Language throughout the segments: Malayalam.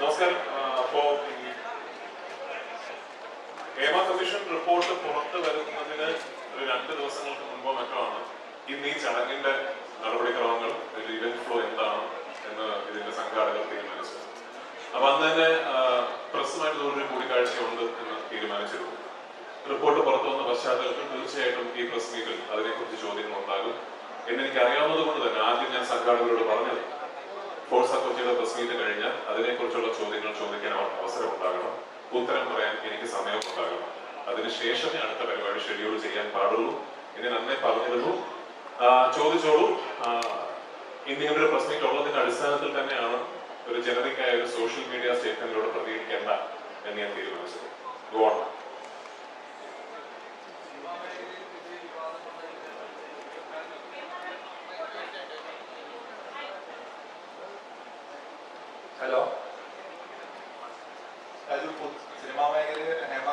നമസ്കാരം. അപ്പോ ഹേമ കമ്മീഷൻ റിപ്പോർട്ട് പുറത്തു വരുന്നതിന് ഒരു രണ്ട് ദിവസങ്ങൾക്ക് മുമ്പോ മറ്റോ ആണ് ഇന്ന് ഈ ചടങ്ങിന്റെ നടപടിക്രമങ്ങൾ ഇവന്റ് ഫ്ലോ എന്താണ് എന്ന് ഇതിന്റെ സംഘാടകർ തീരുമാനിച്ചു. അപ്പൊ അന്ന് തന്നെ പ്രസ്സുമായിട്ട് ഒരു കൂടിക്കാഴ്ചയുണ്ട് എന്ന് തീരുമാനിച്ചിരുന്നു. റിപ്പോർട്ട് പുറത്തു വന്ന പശ്ചാത്തലത്തിൽ തീർച്ചയായിട്ടും ഈ പ്രസ് മീറ്റിൽ അതിനെക്കുറിച്ച് ചോദ്യങ്ങൾ ഉണ്ടാകും എന്നെനിക്ക് അറിയാവുന്നത് കൊണ്ട് തന്നെ ആദ്യം ഞാൻ സംഘാടകരോട് പറഞ്ഞത് ഫോഴ്സ അതോറിറ്റിയുടെ പ്രസ് മീറ്റ് കഴിഞ്ഞാൽ അതിനെക്കുറിച്ചുള്ള ചോദ്യങ്ങൾ ചോദിക്കാൻ അവർക്ക് അവസരം ഉണ്ടാകണം ഉത്തരം പറയാൻ എനിക്ക് സമയം ഉണ്ടാകണം അതിനുശേഷമേ അടുത്ത പരിപാടി ഷെഡ്യൂൾ ചെയ്യാൻ പാടുള്ളൂ. ഇനി നന്നായി പറഞ്ഞിരുന്നു. ചോദിച്ചോളൂ. ഇനി ഒരു പ്രസ് മീറ്റ് ഉള്ളതിന്റെ അടിസ്ഥാനത്തിൽ തന്നെയാണ് ഒരു ജനറിക് ആയ ഒരു സോഷ്യൽ മീഡിയ സ്റ്റേറ്റ്മെന്റിലൂടെ പ്രതികരിക്കേണ്ട എന്ന് ഞാൻ തീരുമാനിച്ചത്. ഗോൺ ഹലോ അത് പു- സിനിമാ മേഖലയിൽ ഹേമ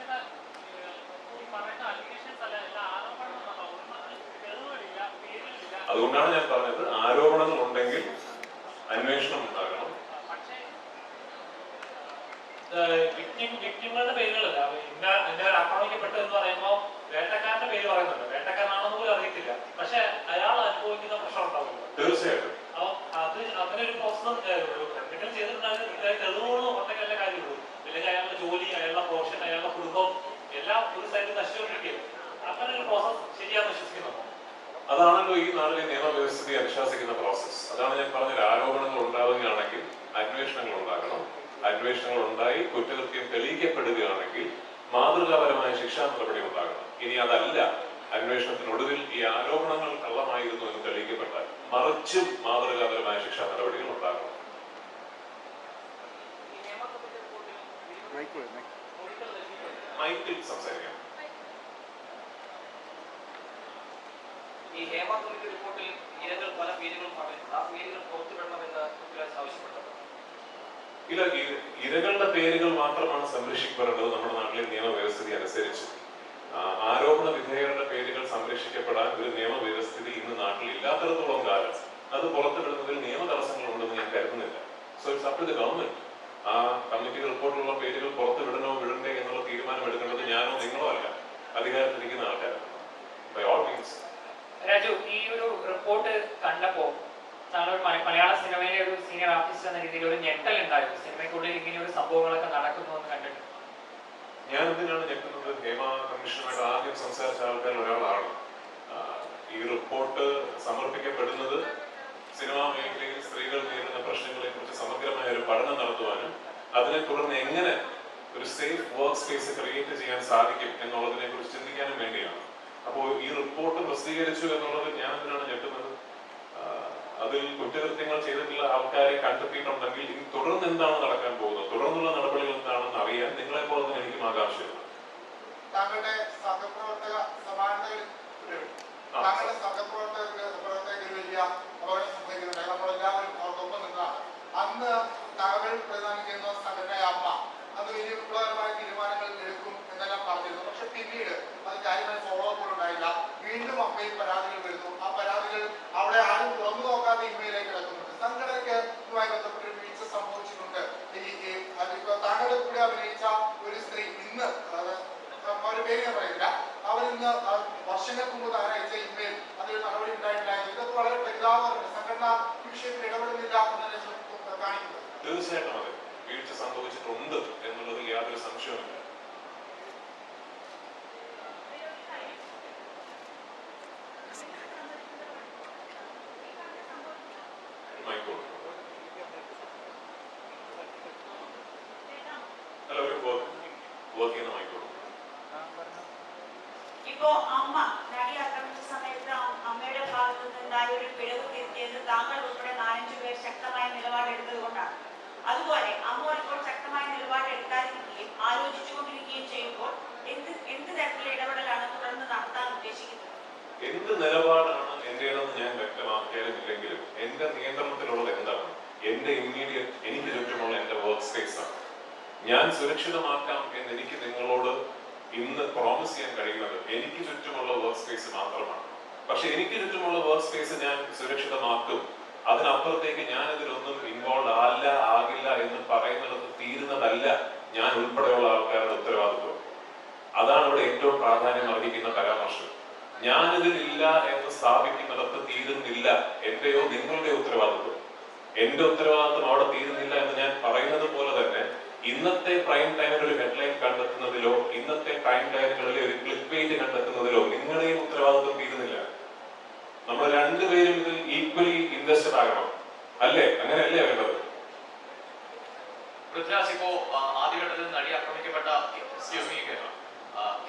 ഈ പറയുന്ന allegations അല്ല, എല്ലാം ആരോപണങ്ങളാണ്. ഒന്നും തെളിവുകളില്ല, പേരുകളില്ല. അതുകൊണ്ടാണ് ഞാൻ പറഞ്ഞത് ആരോപണങ്ങൾ ഉണ്ടെങ്കിൽ അന്വേഷണം ഉണ്ടാകണം. പേരുകളല്ല. പറയുമ്പോൾ വേട്ടക്കാരന്റെ പേര് പറയുന്നുണ്ട്. വേട്ടക്കാരനാണെന്ന് പോലും അറിയത്തില്ല. പക്ഷെ അയാൾ അനുഭവിക്കുന്ന പ്രശ്നം ഉണ്ടാവുമല്ലോ. തീർച്ചയായിട്ടും. അപ്പൊ അത് അതിനൊരു പ്രോസസ് എന്തെങ്കിലും ചെയ്തിട്ടുണ്ടെങ്കിൽ ഇതിലെ തെളിവുകളും ഒറ്റയ്ക്കല്ല കാര്യമുള്ളൂ. അല്ലെങ്കിൽ അയാളുടെ ജോലി അയാളുടെ പ്രൊഫഷൻ അയാളുടെ കുടുംബം എല്ലാം ഒരു സൈഡിൽ നശിച്ചുകൊണ്ടിരിക്കുകയാണ്. അങ്ങനെ ഒരു പ്രോസസ് ശരിയാന്ന് വിശ്വസിക്കുന്നു അതാണല്ലോ ഈ നാട്ടിലെ നിയമവ്യവസ്ഥയെ അനുശാസിക്കുന്ന പ്രോസസ്സ് അതാണ് ഞാൻ പറഞ്ഞ ആരോപണങ്ങൾ ഉണ്ടാവുകയാണെങ്കിൽ അന്വേഷണങ്ങൾ ഉണ്ടാകണം. അന്വേഷണങ്ങൾ ഉണ്ടായി കുറ്റകൃത്യം തെളിയിക്കപ്പെടുകയാണെങ്കിൽ മാതൃകാപരമായ ശിക്ഷാ നടപടി ഉണ്ടാകണം. ഇനി അതല്ല. അന്വേഷണത്തിനൊടുവിൽ ഈ ആരോപണങ്ങൾ കള്ളമായിരുന്നു എന്ന് തെളിയിക്കപ്പെട്ടാൽ മറിച്ചും മാതൃകാപരമായ ശിക്ഷാ നടപടികൾ ഉണ്ടാകണം. മൈക്കിൽ സംസാരിക്കാം. ഈ ഹേമ കമ്മിറ്റി റിപ്പോർട്ടിൽ ഇരകൾ പല പേരുകൾ പറയുന്നു ആ പേരുകൾ പുറത്തുവിടണമെന്ന് പൃഥ്വിരാജ് ആവശ്യപ്പെട്ടത്? ഇല്ല ഇരകളുടെ പേരുകൾ മാത്രമാണ് സംരക്ഷിക്കപ്പെടേണ്ടത്. നമ്മുടെ നാട്ടിലെ നിയമവ്യവസ്ഥിതി അനുസരിച്ച്. ആരോപണ വിധേയരുടെ പേരുകൾ സംരക്ഷിക്കപ്പെടാൻ ഒരു നിയമവ്യവസ്ഥിതി ഇന്ന് നാട്ടിൽ ഇല്ലാത്തിടത്തോളം കാലം. അത് പുറത്തുവിടുന്നതിൽ നിയമ തടസ്സങ്ങളുണ്ടെന്ന് ഞാൻ കരുതുന്നില്ല. So it's up to the government ആ കമ്മിറ്റി റിപ്പോർട്ടിലുള്ള പേരുകൾ പുറത്തു വിടണോ വിടണ്ടേ എന്നുള്ള തീരുമാനം എടുക്കേണ്ടത് ഞാനോ നിങ്ങളോ അല്ല. അധികാരത്തിരിക്കുന്ന ആൾക്കാരാണ്. ബൈ ഓൾ മീൻസ് രാജു ഈ ഒരു റിപ്പോർട്ട് കണ്ടപ്പോ താങ്കൾ മലയാള സിനിമയിലെ ഒരു സീനിയർ ആർട്ടിസ്റ്റ് എന്ന രീതിയിൽ ഒരു ഞെട്ടൽ ഉണ്ടായിരുന്നു. സിനിമയ്ക്കുള്ളിൽ ഇങ്ങനെ ഒരു സംഭവങ്ങളൊക്കെ നടക്കുന്നു എന്ന് കണ്ടിട്ട്. ഞാൻ എന്തിനാണ് ഞെട്ടുന്നത്? ഹേമ കമ്മീഷനുമായിട്ട് ആദ്യം സംസാരിച്ച ആൾക്കാരിൽ ഒരാളാണ്. ഈ റിപ്പോർട്ട് സമർപ്പിക്കപ്പെടുന്നത് സിനിമാ മേഖലയിൽ സ്ത്രീകൾ നേരിടുന്ന പ്രശ്നങ്ങളെ കുറിച്ച് സമഗ്രമായ ഒരു പഠനം നടത്തുവാനും അതിനെ തുടർന്ന് എങ്ങനെ ഒരു സേഫ് വർക്ക് സ്പേസ് ക്രിയേറ്റ് ചെയ്യാൻ സാധിക്കും എന്നുള്ളതിനെ കുറിച്ച് ചിന്തിക്കാനും വേണ്ടിയാണ്. അപ്പോൾ ഈ റിപ്പോർട്ട് പ്രസിദ്ധീകരിച്ചു എന്നുള്ളത് ഞാൻ എന്തിനാണ് ഞെട്ടുന്നത്? അതിൽ കുറ്റകൃത്യങ്ങൾ ചെയ്തിട്ടുള്ള ആൾക്കാരെ കണ്ടെത്തിയിട്ടുണ്ടെങ്കിൽ ഇനി തുടർന്ന് എന്താണ് നടക്കാൻ പോകുന്നത്? തുടർന്നുള്ള നടപടികൾ എന്താണെന്ന് അറിയാൻ നിങ്ങളെ പോലെ തന്നെ എനിക്കും ആകാംക്ഷയുണ്ട്. താങ്കളുടെ സഹപ്രവർത്തക സമാനതയിൽ ആ. താങ്കളുടെ സഹപ്രവർത്തകർക്ക് പ്രവർത്തകർക്ക് വലിയ അന്ന് താങ്കൾ പ്രതിദാനം ചെയ്യുന്ന സംഘടനയായ അമ്മ അന്ന് വലിയ വിപ്ലവകരമായ തീരുമാനങ്ങൾ എടുക്കും എന്നെല്ലാം പറഞ്ഞിരുന്നു. പക്ഷെ പിന്നീട് അത് കാര്യമായി ഫോളോ അപ്പ് ഉണ്ടായില്ല. വീണ്ടും അമ്മയിൽ പരാതികൾ വരുന്നു. ആ പരാതികൾ അവിടെ ആരും തുറന്നു നോക്കാതെ ഇമ്മയിലേക്ക് കിടക്കുന്നുണ്ട് സംഘടനയ്ക്ക് ഇതുമായി ബന്ധപ്പെട്ട് ഒരു വീഴ്ച സംഭവിച്ചിട്ടുണ്ട് ഈ ഈ അതിപ്പോ താങ്കളുടെ കൂടെ അഭിനയിച്ച ഒരു സ്ത്രീ ഇന്ന് അത് അവരുടെ പേര് ഞാൻ പറയുന്നില്ല അവർ ഇന്ന് ആ വർഷങ്ങൾക്ക് മുമ്പ് താൻ അയച്ച ഇമെയിൽ അതിൽ നടപടി ഉണ്ടായിട്ടില്ലായിരുന്നു ഇതൊക്കെ വളരെ പരിതാപകരമാണ് സംഘടന ഈ വിഷയത്തിൽ ഇടപെടുന്നില്ല എന്നതിനെ സൂചി- കാണിക്കുന്നത് തീർച്ചയായിട്ടും അതെ. വീഴ്ച സംഭവിച്ചിട്ടുണ്ട് എന്നുള്ളതിൽ യാതൊരു സംശയവുമില്ല. ഇപ്പോ അമ്മ നടി ആക്രമിച്ച സമയത്ത് അമ്മയുടെ ഭാഗത്തു നിന്നുണ്ടായ ഒരു പിഴവ് തിരുത്തിയെന്ന് താങ്കൾ എന്ത് നിലപാടാണ് എന്റേതെന്ന് ഞാൻ വ്യക്തമാക്കിയാലും ഇല്ലെങ്കിലും എന്റെ നിയന്ത്രണത്തിലുള്ളത് എന്താണ്? എന്റെ ഇമ്മീഡിയറ്റ് എനിക്ക് ചുറ്റുമുള്ള എന്റെ വർക്ക് സ്പേസ് ആണ്. ഞാൻ സുരക്ഷിതമാക്കാം എന്ന് എനിക്ക് നിങ്ങളോട് ഇന്ന് പ്രോമിസ് ചെയ്യാൻ കഴിയുന്നത് എനിക്ക് ചുറ്റുമുള്ള വർക്ക് സ്പേസ് മാത്രമാണ്. പക്ഷെ എനിക്ക് ചുറ്റുമുള്ള വർക്ക് സ്പേസ് ഞാൻ സുരക്ഷിതമാക്കും. അതിനപ്പുറത്തേക്ക് ഞാൻ ഇതിലൊന്നും ഇൻവോൾവ് ആല്ല ആകില്ല എന്ന് പറയുന്നത് തീരുന്നതല്ല ഞാൻ ഉൾപ്പെടെയുള്ള ആൾക്കാരുടെ ഉത്തരവാദിത്വം. അതാണ് ഇവിടെ ഏറ്റവും പ്രാധാന്യം അർഹിക്കുന്ന പരാമർശം. ഞാനിതിലില്ല എന്ന് സ്ഥാപിക്കുന്നിടത്ത് തീരുന്നില്ല എന്റെയോ നിങ്ങളുടെ ഉത്തരവാദിത്വം. എന്റെ ഉത്തരവാദിത്വം അവിടെ തീരുന്നില്ല എന്ന് ഞാൻ പറയുന്നത് പോലെ തന്നെ ഇന്നത്തെ പ്രൈം ടൈമിൽ ഒരു ഹെഡ്ലൈൻ കണ്ടെത്തുന്നതിലോ ഇന്നത്തെ പ്രൈം ടൈമുകളിലെ ഒരു ക്ലിക്ക് പേജ് കണ്ടെത്തുന്നതിലോ നിങ്ങളുടെയും ഉത്തരവാദിത്വം തീരുന്നില്ല. നമ്മൾ രണ്ടുപേരും ഇതിൽ ഈക്വലി ഇൻവെസ്റ്റഡ് ആകണം. അല്ലേ? അങ്ങനെയല്ലേ വേണ്ടത്? പൃഥ്വിരാജ് ഇപ്പോ ആദ്യഘട്ടത്തിൽ നടി ആക്രമിക്കപ്പെട്ട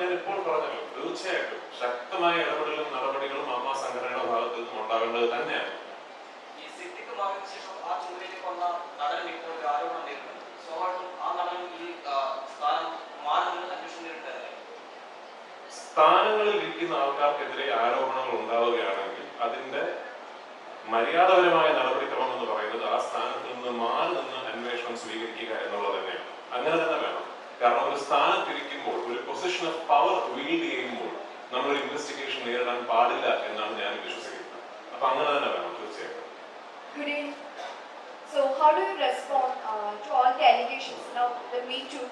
ഞാൻ ഇപ്പോൾ പറഞ്ഞല്ലോ തീർച്ചയായിട്ടും ശക്തമായ ഇടപെടലും നടപടികളും അമ്മ സംഘടനയുടെ ഭാഗത്ത് നിന്നും ഉണ്ടാകേണ്ടത് തന്നെയാണ്. സ്ഥാനങ്ങളിൽ ഇരിക്കുന്ന ആൾക്കാർക്കെതിരെ ആരോപണങ്ങൾ ഉണ്ടാവുകയാണെങ്കിൽ അതിന്റെ മര്യാദപരമായ നടപടിക്രമം എന്ന് പറയുന്നത് ആ സ്ഥാനത്ത് നിന്ന് മാറി നിന്ന് അന്വേഷണം സ്വീകരിക്കുക എന്നുള്ളത് തന്നെയാണ്. അങ്ങനെ തന്നെ വേണം. കാരണം ഒരു സ്ഥാനത്തിരിക്കുമ്പോൾ ഒരു പൊസിഷൻ ഓഫ് പവർ വീൽഡ് ചെയ്യുമ്പോൾ നമ്മൾ ഒരു ഇൻവെസ്റ്റിഗേഷൻ നേരിടാൻ പാടില്ല എന്നാണ് ഞാൻ വിശ്വസിക്കുന്നത് അപ്പൊ അങ്ങനെ തന്നെ വേണം തീർച്ചയായിട്ടും Good evening. So, how do you respond uh, to all the allegations? Now, the Me Too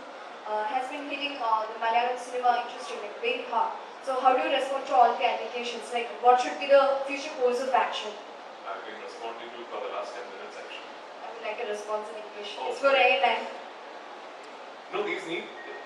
uh, has been hitting uh, the Malayalam cinema industry like very hard. So, how do you respond to all the allegations? Like, what should be the future course of action? I've been responding to for the last 10 minutes actually. I would like a response and education. Oh. It's for airtime. No, these need,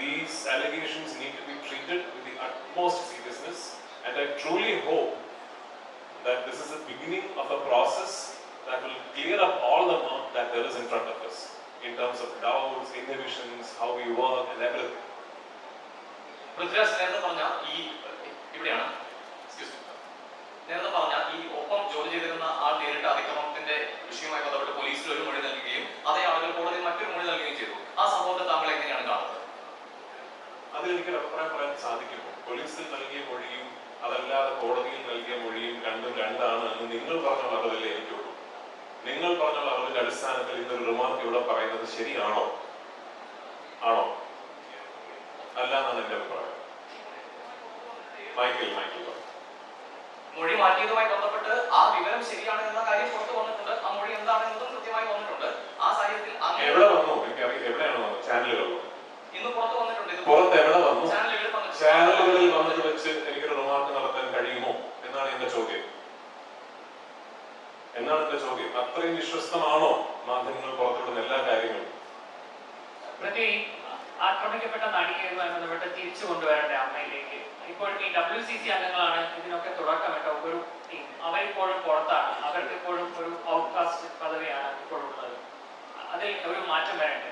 these allegations need to be treated with the utmost seriousness, and I truly hope that this is the beginning of a process that will clear up all the murk that there is in front of us in terms of doubts, inhibitions, how we work, and everything. Prithviraj നേരത്തെ പറഞ്ഞ ഈ ഇവിടെയാണ് excuse me. നേരത്തെ പറഞ്ഞ ഈ ഒപ്പം ജോലി ചെയ്തിരുന്ന അതിൽ എനിക്ക് അഭിപ്രായം പറയാൻ സാധിക്കുമോ? പോലീസിൽ നൽകിയ മൊഴിയും അതല്ലാതെ കോടതിയിൽ നൽകിയ മൊഴിയും രണ്ടും രണ്ടാണ് എന്ന് നിങ്ങൾ പറഞ്ഞ അറിവില്ലേ എനിക്കുള്ളൂ. നിങ്ങൾ പറഞ്ഞ അറിവിന്റെ അടിസ്ഥാനത്തിൽ ഇന്നൊരു റിമാർക്ക് ഇവിടെ പറയുന്നത് ശരിയാണോ? ആണോ? അല്ല എന്നാണ് എന്റെ അഭിപ്രായം. മൈക്കിൾ മൈക്കിൾ മൊഴി മാറ്റിയതുമായി ബന്ധപ്പെട്ട് ആ വിവരം ശരിയാണ് എന്ന കാര്യം പുറത്തു വന്നിട്ടുണ്ട്. ആ മൊഴി എന്താണെന്നതും കൃത്യമായി വന്നിട്ടുണ്ട്. ആ സാഹചര്യത്തിൽ എവിടെ വന്നു? എനിക്കറിയാം എവിടെയാണ് ചാനലുകൾ ഇന്ന് പുറത്തു ഇത് പുറത്ത് എവിടെ വന്നു? ചാനലുകളിൽ വന്നത് വെച്ച് എനിക്കൊരു റിമാർക്ക് നടത്താൻ കഴിയുമോ? എന്നാണ് എന്റെ ചോദ്യം. എന്നാണ് എന്റെ ചോദ്യം? അത്രയും വിശ്വസ്തമാണോ മാധ്യമങ്ങൾ പുറത്തുവിടുന്ന എല്ലാ കാര്യങ്ങളും? ആക്രമിക്കപ്പെട്ട നടിയുമായി ബന്ധപ്പെട്ട് തിരിച്ചു കൊണ്ടുവരേണ്ട അമ്മയിലേക്ക്. ഇപ്പോഴും ഈ ഡബ്ല്യു സി സി അംഗങ്ങളാണ് ഇതിനൊക്കെ തുടക്കമിട്ട ഒരു ടീം അവരിപ്പോഴും പുറത്താണ്. അവർക്ക് ഇപ്പോഴും ഒരു ഔട്ട്കാസ്റ്റ് പദവിയാണ് ഇപ്പോഴുള്ളത്. അതിൽ ഒരു മാറ്റം വരണ്ടേ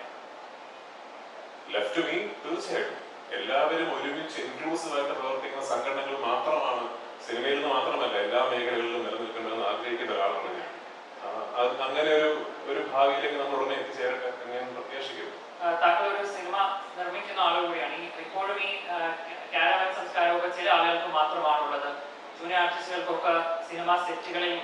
ലെഫ്റ്റ് വിങ് തീർച്ചയായിട്ടും എല്ലാവരും ഒരുമിച്ച് ഇൻക്ലൂസീവ് ആയിട്ട് പ്രവർത്തിക്കുന്ന സംഘടനകൾ മാത്രമാണ് സിനിമയിൽ നിന്ന് മാത്രമല്ല എല്ലാ മേഖലകളിലും നിലനിൽക്കണമെന്ന് ആഗ്രഹിക്കുന്ന ഒരാളാണ് ഞാൻ. അങ്ങനെ ഒരു ഒരു ഭാവിയിലേക്ക് നമ്മൾ ഉടനെ എത്തിച്ചേരട്ടെ എന്ന് ഞാൻ പ്രത്യാശിക്കുന്നു താങ്കൾ ഒരു സിനിമ നിർമ്മിക്കുന്ന ആൾ കൂടിയാണ്. ഇപ്പോഴും ഈ കാരവൻ സംസ്കാരമൊക്കെ ചില ആളുകൾക്ക് മാത്രമാണുള്ളത്. ജൂനിയർ ആർട്ടിസ്റ്റുകൾക്കൊക്കെ സിനിമ സെറ്റുകളിൽ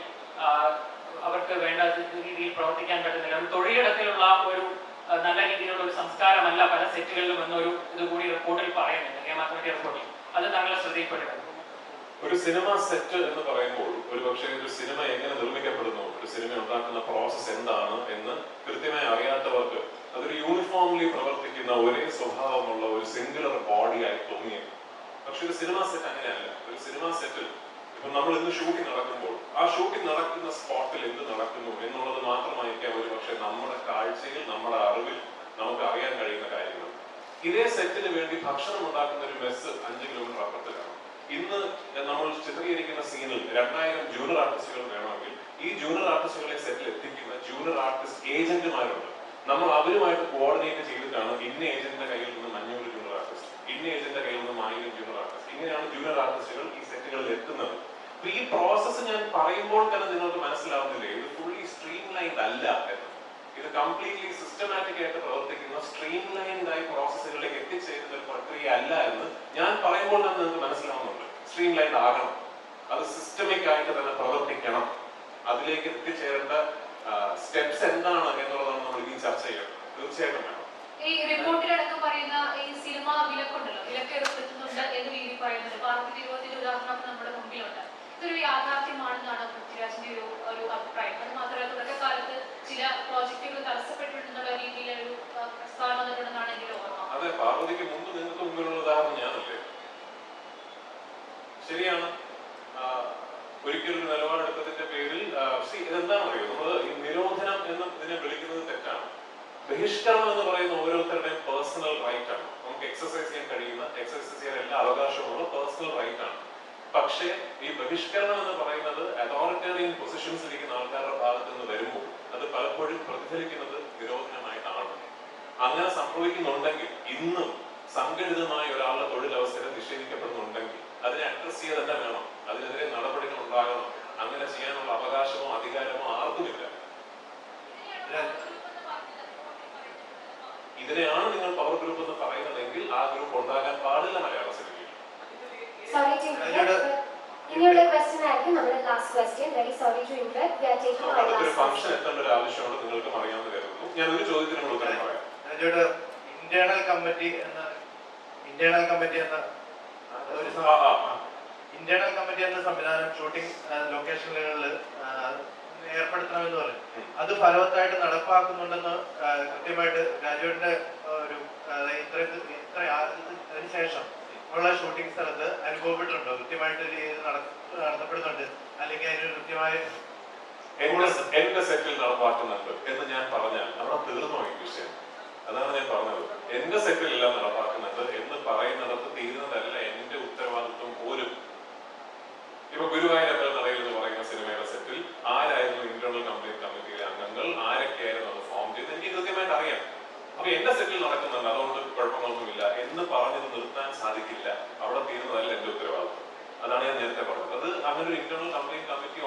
അവർക്ക് വേണ്ട രീതിയിൽ പ്രവർത്തിക്കാൻ പറ്റുന്നില്ല. ഒരു തൊഴിലിടത്തിലുള്ള ഒരു നല്ല രീതിയിലുള്ള ഒരു സംസ്കാരമല്ല പല സെറ്റുകളിലും എന്നൊരു ഇത് കൂടി റിപ്പോർട്ടിൽ പറയുന്നുണ്ട്. റിപ്പോർട്ടിൽ. അത് താങ്കളെ ശ്രദ്ധയിൽപ്പെട്ടിട്ടുണ്ട് ഒരു സിനിമ സെറ്റ് എന്ന് പറയുമ്പോൾ ഒരു പക്ഷേ ഒരു സിനിമ എങ്ങനെ നിർമ്മിക്കപ്പെടുന്നു ഒരു സിനിമ ഉണ്ടാക്കുന്ന പ്രോസസ്സ് എന്താണ് എന്ന് കൃത്യമായി അറിയാത്തവർക്ക് അതൊരു യൂണിഫോംലി പ്രവർത്തിക്കുന്ന ഒരേ സ്വഭാവമുള്ള ഒരു സിംഗുലർ ബോഡിയായി തോന്നിയത് പക്ഷെ ഒരു സിനിമ സെറ്റ് അങ്ങനെയല്ല. ഒരു സിനിമ സെറ്റിൽ ഇപ്പൊ നമ്മൾ ഇന്ന് ഷൂട്ടിംഗ് നടക്കുമ്പോൾ ആ ഷൂട്ടിംഗ് നടക്കുന്ന സ്പോട്ടിൽ എന്ത് നടക്കുന്നു എന്നുള്ളത് മാത്രമായിരിക്കാം ഒരു പക്ഷെ നമ്മുടെ കാഴ്ചയിൽ നമ്മുടെ അറിവിൽ നമുക്ക് അറിയാൻ കഴിയുന്ന കാര്യങ്ങൾ. ഇതേ സെറ്റിന് വേണ്ടി ഭക്ഷണം ഉണ്ടാക്കുന്ന ഒരു മെസ്സ് അഞ്ച് കിലോമീറ്റർ അപ്പുറത്തിലാണ്. ഇന്ന് നമ്മൾ ചിത്രീകരിക്കുന്ന സീനിൽ രണ്ടായിരം ജൂനിയർ ആർട്ടിസ്റ്റുകൾ വേണമെങ്കിൽ ഈ ജൂനിയർ ആർട്ടിസ്റ്റുകളെ സെറ്റിൽ എത്തിക്കുന്ന ജൂനിയർ ആർട്ടിസ്റ്റ് ഏജന്റുമാരുണ്ട് നമ്മൾ അവരുമായിട്ട് കോർഡിനേറ്റ് ചെയ്തിട്ടാണ് ഇന്ന ഏജന്റിന്റെ കയ്യിൽ നിന്ന് അഞ്ഞൂറ് ജൂനിയർ ആർട്ടിസ്റ്റ് ഇന്ന ഏജന്റിന്റെ കയ്യിൽ നിന്ന് ആയിരം ജൂനിയർ ആർട്ടിസ്റ്റ് ഇങ്ങനെയാണ് ജൂനിയർ ആർട്ടിസ്റ്റുകൾ ഈ സെറ്റുകളിൽ എത്തുന്നത്. അപ്പൊ ഈ പ്രോസസ്സ് ഞാൻ പറയുമ്പോൾ തന്നെ നിങ്ങൾക്ക് മനസ്സിലാവുന്നില്ലേ? ഇത് ഫുള്ളി സ്ട്രീം ലൈൻഡ് അല്ല എന്ന്. ഇത് കംപ്ലീറ്റ്ലി സിസ്റ്റമാറ്റിക് ആയിട്ട് പ്രവർത്തിക്കുന്ന സ്ട്രീം ലൈൻഡ് ആയി പ്രോസസ്സുകളിലേക്ക് എത്തിച്ചേരുന്ന ഒരു പ്രക്രിയ അല്ല എന്ന് ഞാൻ പറയുമ്പോൾ തന്നെ നിങ്ങൾക്ക് മനസ്സിലാവുന്നുണ്ട്. സ്ട്രീം ലൈൻഡ് ആകണം. അത് സിസ്റ്റമിക് ആയിട്ട് തന്നെ പ്രവർത്തിക്കണം. അതിലേക്ക് എത്തിച്ചേരേണ്ട സ്റ്റെപ്സ് എന്താണ് എന്നുള്ളതാണ് നമ്മൾ ഇനി ചർച്ച ചെയ്യണം തീർച്ചയായിട്ടും വേണം. ഈ റിപ്പോർട്ടിലടക്കം പറയുന്ന ഈ സിനിമ വിലക്കുണ്ടല്ലോ? വിലക്കേർപ്പെടുത്തുന്നുണ്ട് എന്ന് രീതി പറയുന്നുണ്ട്. പാർട്ടി ഉദാഹരണം നമ്മുടെ മുമ്പിലുണ്ട്. ഇതൊരു യാഥാർത്ഥ്യമാണെന്നാണ് പൃഥ്വിരാജിന്റെ ഒരു ഒരു അഭിപ്രായം. അത് മാത്രമല്ല തുടക്കകാലത്ത് ചില പ്രോജക്റ്റുകൾ തടസ്സപ്പെട്ടിട്ടുണ്ടെന്നുള്ള രീതിയിൽ ഒരു പ്രസ്താവന വന്നിട്ടുണ്ടെന്നാണ് എന്റെ ഓർമ്മ. അതെ പാർവതിക്ക് മുമ്പ് നിങ്ങൾക്ക് മുമ്പിലുള്ള ഉദാഹരണം ഞാനല്ലേ? ശരിയാണ്. ഒരിക്കലും ഒരു നിലപാടെടുത്തതിന്റെ പേരിൽ സി see, ഇതെന്താണെന്ന് അറിയോ നമ്മൾ ഈ നിരോധനം എന്ന് ഇതിനെ വിളിക്കുന്നത് തെറ്റാണ്. ബഹിഷ്കരണം എന്ന് പറയുന്ന ഓരോരുത്തരുടെയും പേഴ്സണൽ റൈറ്റ് ആണ്. നമുക്ക് എക്സസൈസ് ചെയ്യാൻ കഴിയുന്ന എക്സസൈസ് ചെയ്യാൻ എല്ലാ അവകാശമുള്ള പേഴ്സണൽ റൈറ്റ് ആണ്. പക്ഷേ ഈ ബഹിഷ്കരണം എന്ന് പറയുന്നത് അതോറിറ്റേറിയൻ പൊസിഷൻസ് ഇരിക്കുന്ന ആൾക്കാരുടെ ഭാഗത്ത് നിന്ന് വരുമ്പോൾ അത് പലപ്പോഴും പ്രതിഫലിക്കുന്നത് നിരോധനമായിട്ടാണ് അങ്ങനെ സംഭവിക്കുന്നുണ്ടെങ്കിൽ ഇന്നും സംഘടിതമായ ഒരാളുടെ തൊഴിലവസരം നിഷേധിക്കപ്പെടുന്നുണ്ടെങ്കിൽ അതിനെ അഡ്രസ് ചെയ്ത് തന്നെ വേണം. അതിനെതിരെ നടപടികൾ ഉണ്ടാകണം. അങ്ങനെ ചെയ്യാനുള്ള അവകാശമോ അധികാരമോ ആർക്കുമില്ല. ഇതിനെയാണ് നിങ്ങൾ പവർ ഗ്രൂപ്പ് എന്ന് പറയുന്നതെങ്കിൽ ആ ഗ്രൂപ്പ് ഉണ്ടാകാൻ പാടില്ല മലയാള Sorry to interrupt, ഇനിയുള്ള ക്വസ്റ്റ്യൻ ആയിരിക്കും നമ്മുടെ last question very sorry to interrupt we are taking അടുത്തൊരു ലാസ്റ്റ് ഫംഗ്ഷൻ എത്തേണ്ട ഒരു ആവശ്യമുണ്ട് നിങ്ങൾക്കും അറിയാമെന്ന് കരുതുന്നു. ഞാൻ ഒരു ചോദ്യത്തിനുള്ള ഉത്തരം പറയാം. അതിനോട് ഇന്റേണൽ കമ്മിറ്റി എന്ന ഇന്റേണൽ കമ്മിറ്റി എന്ന ഒരു. ഇന്റേണൽ കമ്മിറ്റി എന്ന സംവിധാനം ഷൂട്ടിംഗ് ലൊക്കേഷനുകളിൽ ഏർപ്പെടുത്തണമെന്ന് പറയും അത് ഫലവത്തായിട്ട് നടപ്പാക്കുന്നുണ്ടെന്ന് കൃത്യമായിട്ട് രാജുവിന്റെ ഒരു ഇത്ര ഇത്ര അതിനുശേഷം ശേഷം ഉള്ള ഷൂട്ടിംഗ് സ്ഥലത്ത് അനുഭവപ്പെട്ടിട്ടുണ്ടോ? കൃത്യമായിട്ട് നടത്തപ്പെടുന്നുണ്ട്. അല്ലെങ്കിൽ അതിന് കൃത്യമായ എന്റെ സെറ്റിൽ നടപ്പാക്കുന്നുണ്ട് എന്ന് ഞാൻ പറഞ്ഞാൽ അവിടെ തീർന്നു ഈ വിഷയം അതാണ് ഞാൻ പറഞ്ഞത്. എന്റെ സെറ്റിൽ എല്ലാം നടപ്പാക്കുന്നുണ്ട് എന്ന് പറയുന്നിടത്ത് തീരുന്നതല്ല എന്റെ ഉത്തരവാദിത്വം പോലും. ഇപ്പൊ ഗുരുവായൂരപ്പൻ നടയിൽ എന്ന് പറയുന്ന സിനിമയുടെ സെറ്റിൽ ആരായിരുന്നു ഇന്റേണൽ കംപ്ലീറ്റ് കമ്മിറ്റിയിലെ അംഗങ്ങൾ? ആരൊക്കെയായിരുന്നു അത് ഫോം ചെയ്ത് എനിക്ക് കൃത്യമായിട്ട് അറിയാം. അപ്പൊ എന്റെ സെറ്റിൽ നടക്കുന്നുണ്ട്. അതുകൊണ്ട് കുഴപ്പങ്ങളൊന്നുമില്ല എന്ന് പറഞ്ഞത് സാധിക്കില്ല. അവിടെ തീരുന്നതല്ല എന്റെ ഉത്തരവാദിത്വം. അതാണ് ഞാൻ നേരത്തെ പറഞ്ഞത്. അത് അങ്ങനെ ഒരു ഇന്റേണൽ കംപ്ലീറ്റ് കമ്മിറ്റി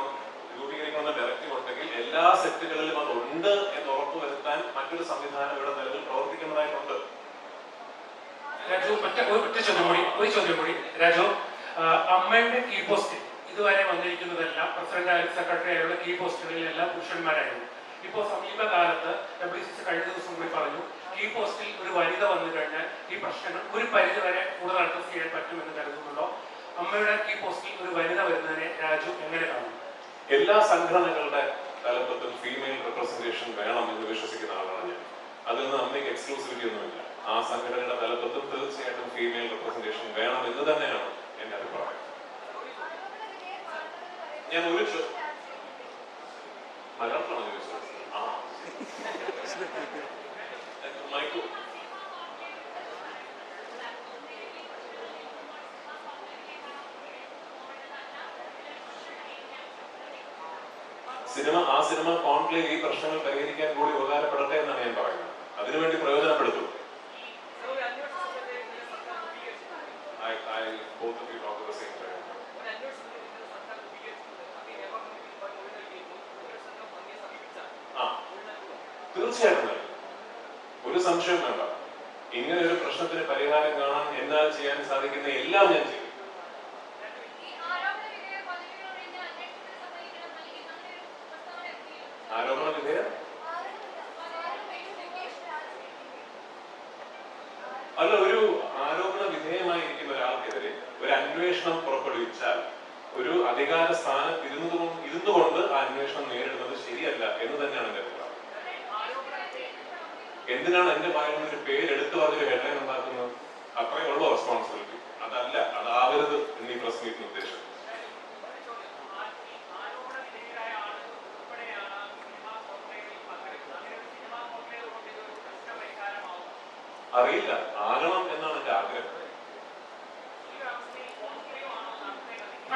രൂപീകരിക്കണമെന്ന ഡയറക്റ്റീവ് ഉണ്ടെങ്കിൽ എല്ലാ സെറ്റുകളിലും അത് ഉണ്ട് എന്ന് ഉറപ്പുവരുത്താൻ മറ്റൊരു സംവിധാനം ഇവിടെ നിലവിൽ പ്രവർത്തിക്കുന്നതായിട്ടുണ്ട്. രാജു ഒരു ഒറ്റ ചോദ്യം കൂടി ഒരു ചോദ്യം കൂടി. രാജു അമ്മയുടെ കീ പോസ്റ്റ് ഇതുവരെ വന്നിരിക്കുന്നതെല്ലാം പ്രസിഡന്റ് ആയാലും സെക്രട്ടറി ആയാലും കീ പോസ്റ്റുകളിലെല്ലാം പുരുഷന്മാരായിരുന്നു. ഇപ്പോൾ സമീപകാലത്ത് ഡബ്ല്യു സി സി കഴിഞ്ഞ ദിവസം കൂടി പറഞ്ഞു കീ പോസ്റ്റിൽ ഒരു വനിത വന്നു കഴിഞ്ഞാൽ ഈ പ്രശ്നങ്ങൾ ഒരു പരിധി വരെ കൂടുതൽ അഡ്രസ് ചെയ്യാൻ പറ്റുമെന്ന് കരുതുന്നുണ്ടോ? അമ്മയുടെ ഈ പോസ്റ്റിൽ ഒരു വനിത വരുന്നതിനെ രാജു എങ്ങനെ കാണും? എല്ലാ സംഘടനകളുടെ തലപ്പത്തും ഫീമെയിൽ റെപ്രസെന്റേഷൻ വേണം എന്ന് വിശ്വസിക്കുന്ന ആളാണ് ഞാൻ. അതിൽ നിന്ന് അമ്മയ്ക്ക് എക്സ്ക്ലൂസിവിറ്റി ഒന്നുമില്ല. ആ സംഘടനയുടെ തലപ്പത്തും തീർച്ചയായിട്ടും ഫീമെയിൽ റെപ്രസെന്റേഷൻ വേണം എന്ന് തന്നെയാണ് എന്റെ അഭിപ്രായം. ഞാൻ ഒരു മലയാളത്തിലാണോ? സിനിമ ആ സിനിമ കോൺക്ലേവ് ഈ പ്രശ്നങ്ങൾ പരിഹരിക്കാൻ കൂടി ഉപകാരപ്പെടട്ടെ എന്നാണ് ഞാൻ പറയുന്നത്. അതിനുവേണ്ടി പ്രയോജനപ്പെടുത്തും. തീർച്ചയായിട്ടും ഒരു സംശയം വേണ്ട. ഇങ്ങനെ ഒരു പ്രശ്നത്തിന് പരിഹാരം കാണാൻ എന്നാൽ ചെയ്യാൻ സാധിക്കുന്ന എല്ലാം ഞാൻ ചെയ്യും ആരോപണ വിധേയ അല്ല ഒരു ആരോപണ വിധേയമായിരിക്കുന്ന ഒരാൾക്കെതിരെ ഒരു അന്വേഷണം പുറപ്പെടുവിച്ചാൽ ഒരു അധികാര സ്ഥാനത്ത് ഇരുന്നു ഇരുന്നുകൊണ്ട് ആ അന്വേഷണം നേരിടുന്നത് ശരിയല്ല എന്ന് തന്നെയാണ് എന്റെ അഭിപ്രായം. എന്തിനാണ് എന്റെ ഭാഗം ഒരു പേരെടുത്ത് പറഞ്ഞൊരു ഹെഡ്ലൈൻ ഉണ്ടാക്കുന്നത്? അത്രേ ഉള്ളൂ റെസ്പോൺസിബിലിറ്റി അതല്ല അതാവരുത് എന്നീ പ്രസ് മീറ്റിന് ഉദ്ദേശം. അറിയില്ല. ആകണം എന്നാണ് എന്റെ ആഗ്രഹം.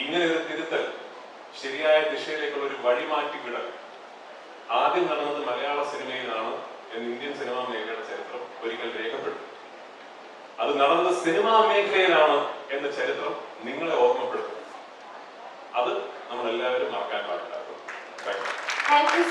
ഇങ്ങനെ ഒരു തിരുത്തൽ ശരിയായ ദിശയിലേക്കുള്ള ഒരു വഴി മാറ്റി വിടൽ ആദ്യം നടന്നത് മലയാള സിനിമയിലാണ് എന്ന് ഇന്ത്യൻ സിനിമാ മേഖലയുടെ ചരിത്രം ഒരിക്കൽ രേഖപ്പെടുത്തി. അത് നടന്നത് സിനിമാ മേഖലയിലാണ് എന്ന ചരിത്രം നിങ്ങളെ ഓർമ്മപ്പെടുത്തും. അത് നമ്മൾ എല്ലാവരും മറക്കാൻ പാടില്ല. Thank you